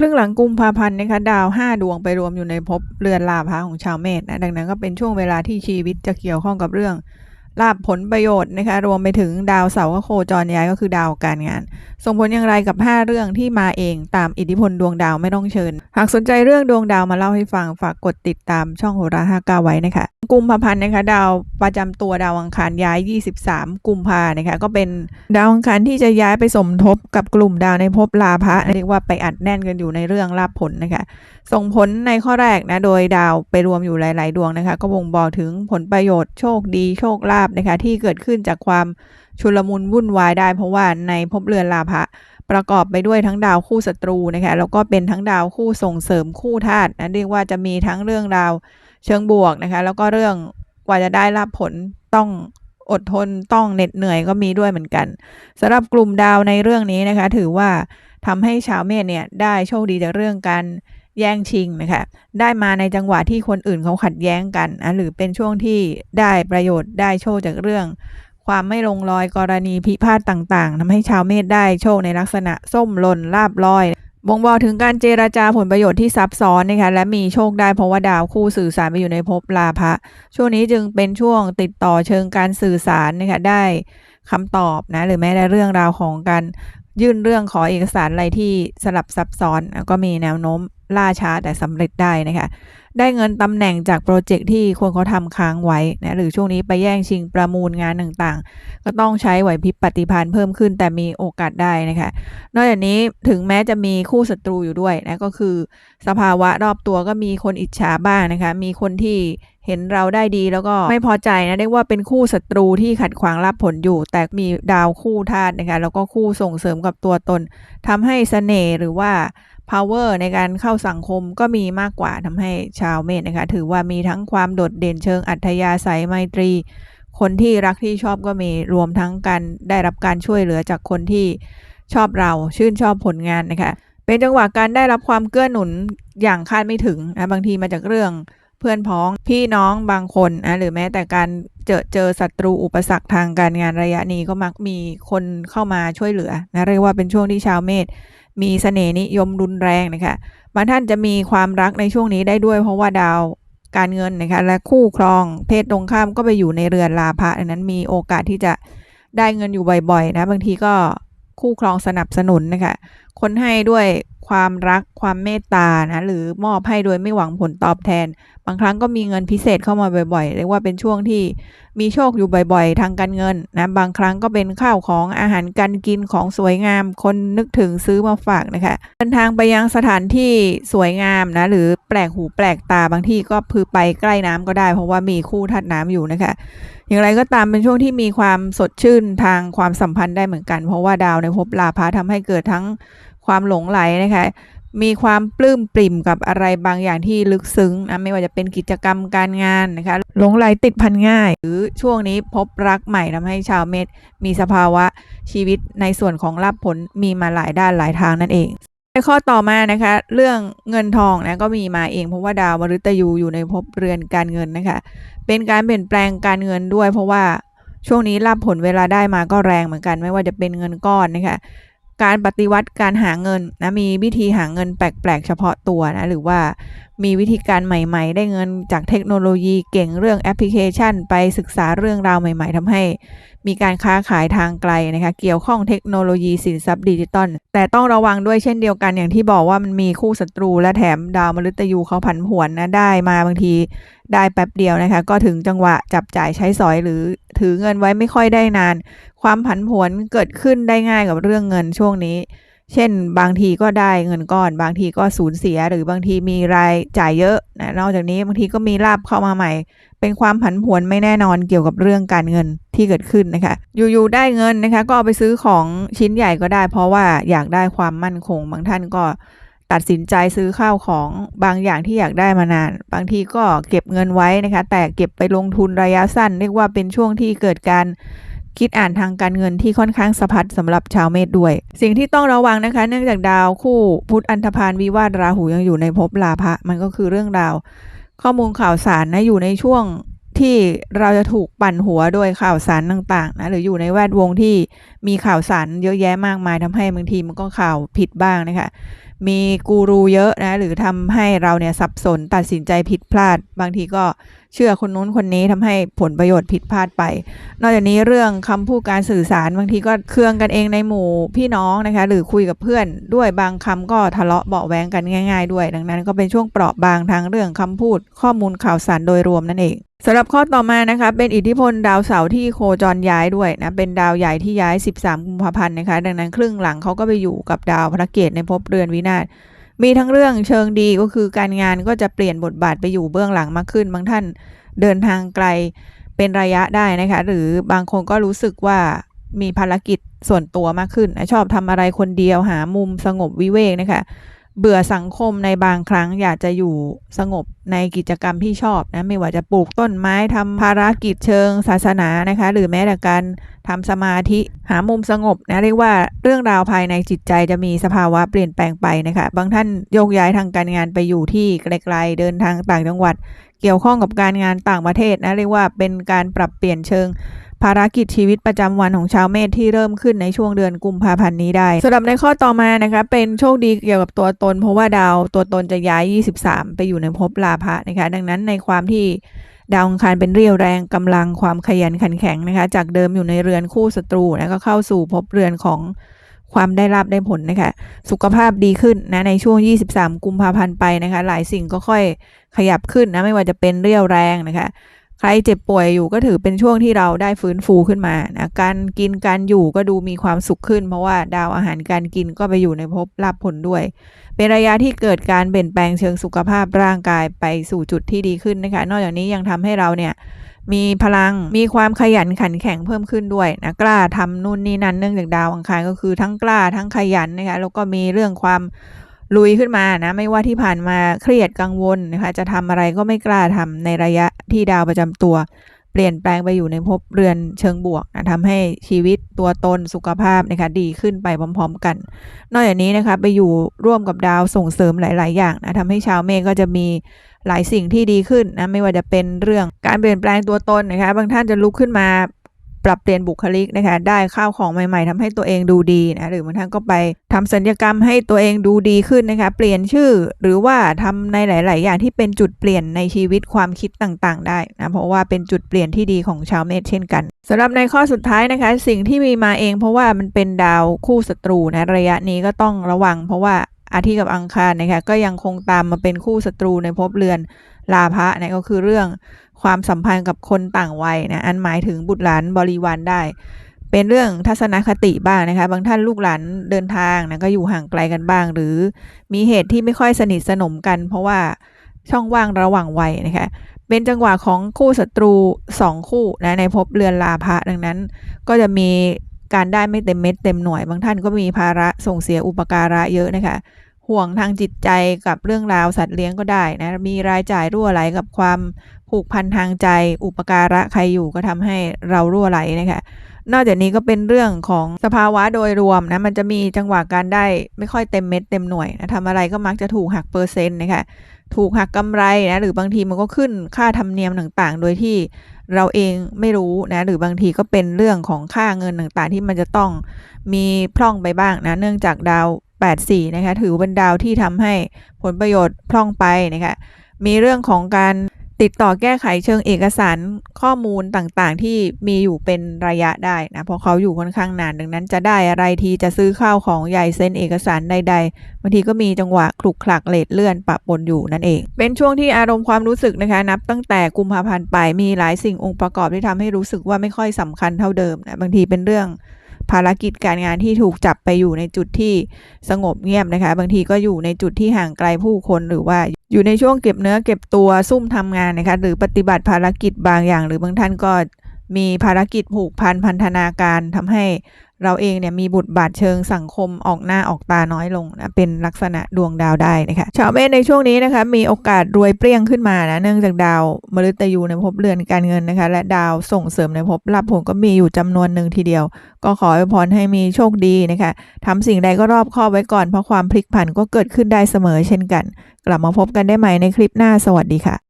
ครึ่งหลังกุมภาพันธ์นะคะดาว 5 ดวงไปรวมอยู่ในภพเรือนลาภะของชาวเมษนะดังนั้นก็เป็นช่วงเวลาที่ชีวิตจะเกี่ยวข้องกับเรื่องลาบผลประโยชน์นะคะรวมไปถึงดาวเสาร์ก็โคจรย้ายก็คือดาวการงาน ส่งผลอย่างไรกับ 5 เรื่องที่มาเองตามอิทธิพลดวงดาวไม่ต้องเชิญ หากสนใจเรื่องดวงดาวมาเล่าให้ฟังฝากกดติดตามช่องโหราห้าก้าไว้นะคะ กุมภาพันธ์นะคะดาวประจำตัวดาวอังคารย้าย 23 กุมภานะคะก็เป็นดาวอังคารที่จะย้ายไปสมทบกับกลุ่มดาวในภพลาภะเรียกว่าไปอัดแน่นกันอยู่ในเรื่องลาภผลนะคะส่งผลในข้อแรกนะโดยดาวไปรวมอยู่หลาย ๆ ดวงนะคะก็บ่งบอกถึงผลประโยชน์โชคดีโชคลาภนะคะที่เกิดขึ้นจากความชุลมุนวุ่นวายได้ เพราะว่าในภพเรือนลาภะประกอบไปด้วยทั้งดาวคู่ศัตรูนะคะแล้วก็เป็นทั้งดาวคู่ส่งเสริมคู่ธาตุนะเรียกว่าจะมีทั้งเรื่องราว เชิงบวกนะคะ แล้วก็เรื่องกว่าจะได้รับผลต้องอดทนต้องเหน็ดเหนื่อยก็มีด้วยเหมือนกันสำหรับกลุ่มดาวในเรื่องนี้นะคะ ถือว่าทำให้ชาวเมษเนี่ยได้โชคดีจากเรื่องการแย่งชิงนะคะ ได้มาในจังหวะที่คนอื่นเขาขัดแย้งกันนะหรือเป็นช่วงที่ได้ประโยชน์ได้โชคจากเรื่อง ความไม่ลงรอยกรณีพิพาทต่างๆทำให้ชาวเมษได้โชคในลักษณะส้มหล่นลาบลอย บ่งบอกถึงการเจราจาผลประโยชน์ที่ซับซ้อนนะคะและมีโชคได้เพราะว่าดาวคู่สื่อสารไปอยู่ในภพลาภะช่วงนี้จึงเป็นช่วงติดต่อเชิงการสื่อสารนะคะได้คำตอบนะหรือแม้แต่เรื่องราวของการ ยื่นเรื่องขอเอกสารอะไรที่สลับซับซ้อนก็มีแนวโน้มล่าช้าแต่สำเร็จได้นะคะ ได้เงินตำแหน่งจากโปรเจกต์ที่คนเขาทำค้างไว้นะหรือช่วงนี้ไปแย่งชิงประมูลงานต่างๆ ก็ต้องใช้ไหวพริบปฏิภาณเพิ่มขึ้นแต่มีโอกาสได้นะคะ นอกจากนี้ถึงแม้จะมีคู่ศัตรูอยู่ด้วยนะก็คือ สภาวะรอบตัวก็มีคนอิจฉาบ้างนะคะ มีคนที่ เห็นเราได้ดีแล้วก็ไม่พอใจนะเรียกว่าเป็นคู่ศัตรูที่ขัดขวางรับผลอยู่ แต่มีดาวคู่ธาตุนะคะแล้วก็คู่ส่งเสริมกับตัวตนทำให้เสน่ห์หรือว่า power ในการเข้าสังคมก็มีมากกว่าทำให้ชาวเมษนะคะ ถือว่ามีทั้งความโดดเด่นเชิงอัธยาศัยไมตรี คนที่รักที่ชอบก็มีรวมทั้งการได้รับการช่วยเหลือจากคนที่ชอบเราชื่นชอบผลงานนะคะเป็นจังหวะการได้รับความเกื้อหนุนอย่างคาดไม่ถึงนะบางทีมาจากเรื่อง เพื่อนพ้องพี่น้องบางคนนะหรือแม้แต่การเจอเจอศัตรูอุปสรรคทางการงานระยะนี้ก็มักมีคนเข้ามาช่วยเหลือนะเรียกว่าเป็นช่วงที่ชาวเมษมีเสน่ห์นิยมรุนแรงนะคะบางท่านจะมีความรักในช่วงนี้ได้ด้วยเพราะว่าดาวการเงินนะคะและคู่ครองเพศตรงข้ามก็ไปอยู่ในเรือนลาภะดังนั้นมีโอกาสที่จะได้เงินอยู่บ่อยๆนะบางทีก็คู่ครองสนับสนุนนะคะคนให้ด้วย ความรักความเมตตานะหรือมอบให้โดยไม่หวังผลตอบแทน บางครั้งก็มีเงินพิเศษเข้ามาบ่อยๆเรียกว่าเป็นช่วงที่มีโชคอยู่บ่อยๆ ทางการเงินนะบางครั้งก็เป็นข้าวของอาหารการกินของสวยงาม คนนึกถึงซื้อมาฝากนะคะเดินทางไปยังสถานที่สวยงามนะหรือแปลกหูแปลกตาบางที่ก็พือไปใกล้น้ำก็ได้ เพราะว่ามีคู่ทัดน้ำอยู่นะคะอย่างไรก็ตามเป็นช่วงที่มีความสดชื่นทางความสัมพันธ์ได้เหมือนกัน เพราะว่าดาวในภพลาภะทำให้เกิดทั้ง ความหลงไหลนะคะมีความปลื้มปริ่มกับอะไรบางอย่างที่ลึกซึ้งนะไม่ว่าจะเป็นกิจกรรมการงานนะคะหลงไหลติดพันง่าย หรือช่วงนี้พบรักใหม่ทำให้ชาวเมษมีสภาวะชีวิตในส่วนของรับผลมีมาหลายด้านหลายทางนั่นเองในข้อต่อมานะคะ เรื่องเงินทองนะก็มีมาเองเพราะว่าดาวมฤตยูอยู่ในภพเรือนการเงินนะคะ เป็นการเปลี่ยนแปลงการเงินด้วย เพราะว่าช่วงนี้รับผลเวลาได้มาก็แรงเหมือนกัน ไม่ว่าจะเป็นเงินก้อนนะคะ การปฏิวัติการหาเงินนะมีวิธีหาเงินแปลกๆเฉพาะตัวนะหรือว่า มีวิธีการใหม่ ๆ ได้เงินจากเทคโนโลยีเก่งเรื่องแอปพลิเคชัน ไปศึกษาเรื่องราวใหม่ ๆทำให้ มีการค้าขายทางไกลนะคะเกี่ยวข้องเทคโนโลยีสินทรัพย์ดิจิตอลแต่ต้องระวังด้วยเช่นเดียวกันอย่างที่บอกว่ามันมีคู่ศัตรูและแถมดาวมฤตยูเขาผันผวนนะได้มาบางทีได้แป๊บเดียวนะคะ ก็ถึงจังหวะจับจ่ายใช้สอยหรือถือเงินไว้ไม่ค่อยได้นาน ความผันผวนเกิดขึ้นได้ง่ายกับเรื่องเงินช่วงนี้ เช่นบางทีก็ได้เงินก้อน บางทีก็สูญเสียหรือบางทีมีรายจ่ายเยอะนะนอกจากนี้บางทีก็มีลาบเข้ามาใหม่ เป็นความผันผวนไม่แน่นอนเกี่ยวกับเรื่องการเงินที่เกิดขึ้นนะคะอยู่ๆได้เงินนะคะ ก็เอาไปซื้อของชิ้นใหญ่ก็ได้ เพราะว่าอยากได้ความมั่นคง บางท่านก็ตัดสินใจซื้อข้าวของบางอย่างที่อยากได้มานาน บางทีก็เก็บเงินไว้นะคะ แต่เก็บไปลงทุนระยะสั้น เรียกว่าเป็นช่วงที่เกิดการ คิดอ่านทางการเงินที่ค่อนข้างสะพัดสำหรับชาวเมษด้วย สิ่งที่ต้องระวังนะคะ เนื่องจากดาวคู่พุธอันธพาลวิวาทราหูยังอยู่ในภพลาภะมันก็คือเรื่องราว ข้อมูลข่าวสารนะอยู่ในช่วงที่เราจะถูกปั่นหัวโดยข่าวสารต่างๆนะหรืออยู่ในแวดวงที่มีข่าวสารเยอะแยะมากมายทำให้บางทีมันก็ข่าวผิดบ้างนะคะมีกูรูเยอะนะหรือทำให้เราเนี่ยสับสนตัดสินใจผิดพลาด บางทีก็เชื่อคนนู้นคนนี้ทำให้ผลประโยชน์ผิดพลาดไป นอกจากนี้เรื่องคำพูดการสื่อสารบางทีก็เคืองกันเองในหมู่พี่น้องนะคะ หรือคุยกับเพื่อนด้วยบางคำก็ทะเลาะเบาะแวงกันง่าย ๆ ด้วย ดังนั้น ก็เป็นช่วงเปราะบางทางเรื่องคำพูด ข้อมูลข่าวสารโดยรวมนั่นเองสำหรับข้อต่อมานะคะเป็นอิทธิพลดาวเสาร์ที่โคจรย้ายด้วยนะเป็นดาวใหญ่ที่ย้าย 13 กุมภาพันธ์นะคะดังนั้นครึ่งหลังเขาก็ไปอยู่กับดาวพระเกตในภพเรือนวินาศ มีทั้งเรื่องเชิงดีก็คือการงานก็จะเปลี่ยนบทบาทไปอยู่เบื้องหลังมากขึ้น บางท่านเดินทางไกลเป็นระยะได้นะคะ หรือบางคนก็รู้สึกว่ามีภารกิจส่วนตัวมากขึ้น ชอบทำอะไรคนเดียวหามุมสงบวิเวกนะคะ เบื่อสังคมในบางครั้งอยากจะอยู่สงบในกิจกรรมที่ชอบนะไม่ว่าจะปลูกต้นไม้ทำภารกิจเชิงศาสนานะคะ หรือแม้แต่การทำสมาธิหามุมสงบนะเรียกว่าเรื่องราวภายในจิตใจจะมีสภาวะเปลี่ยนแปลงไปนะคะ บางท่านโยกย้ายทางการงานไปอยู่ที่ไกลๆเดินทางต่างจังหวัด เกี่ยวข้องกับการงานต่างประเทศนะเรียกว่าเป็นการปรับเปลี่ยนเชิง ภารกิจชีวิตประจำวันของชาวเมษที่เริ่มขึ้นในช่วงเดือนกุมภาพันธ์นี้ได้สำหรับในข้อต่อมานะคะเป็นโชคดีเกี่ยวกับตัวตน เพราะว่าดาวตัวตนจะย้าย 23 ไปอยู่ในภพลาภะนะคะดังนั้นในความที่ดาวอังคารเป็นเรี่ยวแรงกำลังความขยันขันแข็งนะคะ จากเดิมอยู่ในเรือนคู่ศัตรูนะก็เข้าสู่ภพเรือนของความได้รับได้ผลนะคะ สุขภาพดีขึ้นนะในช่วง 23 กุมภาพันธ์ไปนะคะ หลายสิ่งก็ค่อยขยับขึ้นนะไม่ว่าจะเป็นเรี่ยวแรงนะคะ ใครเจ็บป่วยอยู่ก็ถือเป็นช่วงที่เราได้ฟื้นฟูขึ้นมานะการกินการอยู่ก็ดูมีความสุขขึ้น เพราะว่าดาวอาหารการกินก็ไปอยู่ในภพรับผลด้วย เป็นระยะที่เกิดการเปลี่ยนแปลงเชิงสุขภาพร่างกายไปสู่จุดที่ดีขึ้นนะคะ นอกจากนี้ยังทำให้เราเนี่ยมีพลังมีความขยันขันแข็งเพิ่มขึ้นด้วยนะกล้าทำนู่นนี่นั่นเนื่องจากดาวอังคารก็คือทั้งกล้าทั้งขยันนะคะแล้วก็มีเรื่องความ ลุยขึ้นมานะไม่ว่าที่ผ่านมาเครียดกังวลนะคะจะทำอะไรก็ไม่กล้าทำในระยะที่ดาวประจำตัว เปลี่ยนแปลงไปอยู่ในภพเรือนเชิงบวกนะทำให้ชีวิตตัวตนสุขภาพนะคะดีขึ้นไปพร้อม ๆ กัน นอกจากนี้นะคะไปอยู่ร่วมกับดาวส่งเสริมหลาย ๆ อย่างนะทำให้ชาวเมษก็จะมีหลายสิ่งที่ดีขึ้นนะไม่ว่าจะเป็นเรื่องการเปลี่ยนแปลงตัวตนนะคะบางท่านจะลุกขึ้นมา ปรับเปลี่ยนบุคลิกนะคะ ได้ข้าวของใหม่ๆทำให้ตัวเองดูดีนะหรือบางท่านก็ไปทำสัญญกรรมให้ตัวเองดูดีขึ้นนะคะ เปลี่ยนชื่อหรือว่าทำในหลาย ๆ อย่างที่เป็นจุดเปลี่ยนในชีวิตความคิดต่างๆ ได้นะเพราะว่าเป็นจุดเปลี่ยนที่ดีของชาวเมษเช่นกันสำหรับในข้อสุดท้ายนะคะ สิ่งที่มีมาเอง เพราะว่ามันเป็นดาวคู่ศัตรูนะระยะนี้ก็ต้องระวัง เพราะว่าอาทิตย์กับอังคารนะคะก็ยังคงตามมาเป็นคู่ศัตรูในภพเรือน ลาภะนะก็คือเรื่องความสัมพันธ์กับคนต่างวัยนะอันหมายถึงบุตรหลานบริวารได้ เป็นเรื่องทัศนคติบ้างนะคะ บางท่านลูกหลานเดินทางนะก็อยู่ห่างไกลกันบ้าง หรือมีเหตุที่ไม่ค่อยสนิทสนมกัน เพราะว่าช่องว่างระหว่างวัยนะคะเป็นจังหวะของคู่ศัตรู 2 คู่นะในภพเรือนลาภะดังนั้น ก็จะมีการได้ไม่เต็มเม็ดเต็มหน่วย บางท่านก็มีภาระส่งเสียอุปการะเยอะนะคะ ห่วงทางจิตใจกับเรื่องราวสัตว์เลี้ยงก็ได้นะมีรายจ่ายรั่วไหลกับความผูกพันทางใจ อุปการะใครอยู่ก็ทำให้เรารั่วไหลนะคะนอกจากนี้ก็เป็นเรื่องของสภาวะโดยรวมนะมันจะมีจังหวะการได้ไม่ค่อยเต็มเม็ดเต็มหน่วยนะทำอะไรก็มักจะถูกหักเปอร์เซ็นต์นะคะถูกหักกำไรนะหรือบางทีมันก็ขึ้นค่าธรรมเนียมต่างๆ โดยที่เราเองไม่รู้นะหรือบางทีก็เป็นเรื่องของค่าเงินต่างๆ ที่มันจะต้องมีพร่องไปบ้างนะเนื่องจากดาว 84นะคะถือเป็นดาวที่ทำให้ผลประโยชน์พร่องไปนะคะมีเรื่องของการติดต่อแก้ไขเชิงเอกสารข้อมูลต่างๆ ที่มีอยู่เป็นระยะได้นะเพราะเขาอยู่ค่อนข้างนานดังนั้นจะได้อะไรทีจะซื้อข้าวของใหญ่เซ็นเอกสารใดๆบางทีก็มีจังหวะคลุกคลักเลทเลื่อนปะปนอยู่นั่นเอง เป็นช่วงที่อารมณ์ความรู้สึกนะคะนับตั้งแต่กุมภาพันธ์ไปมีหลายสิ่งองค์ประกอบที่ทำให้รู้สึกว่าไม่ค่อยสำคัญเท่าเดิมนะบางทีเป็นเรื่อง ภารกิจการงานที่ถูกจับไปอยู่ในจุดที่สงบเงียบนะคะ บางทีก็อยู่ในจุดที่ห่างไกลผู้คนหรือว่าอยู่ในช่วงเก็บเนื้อเก็บตัวซุ่มทำงานนะคะ หรือปฏิบัติภารกิจบางอย่าง หรือบางท่านก็มีภารกิจผูกพันพันธนาการทำให้ เราเองเนี่ยมีบุตรบาทเชิงสังคมออกหน้าออกตาน้อยลงนะเป็นลักษณะดวงดาวได้นะคะชาวเมษในช่วงนี้นะคะมีโอกาสรวยเปรี้ยงขึ้นมานะเนื่องจากดาวมฤตยูในภพเรือนการเงินนะคะ และดาวส่งเสริมในภพรับผลก็มีอยู่จำนวนหนึ่งทีเดียว ก็ขออวยพรให้มีโชคดีนะคะทำสิ่งใดก็รอบคอบไว้ก่อนเพราะความพลิกผันก็เกิดขึ้นได้เสมอเช่นกัน กลับมาพบกันได้ใหม่ในคลิปหน้าสวัสดีค่ะ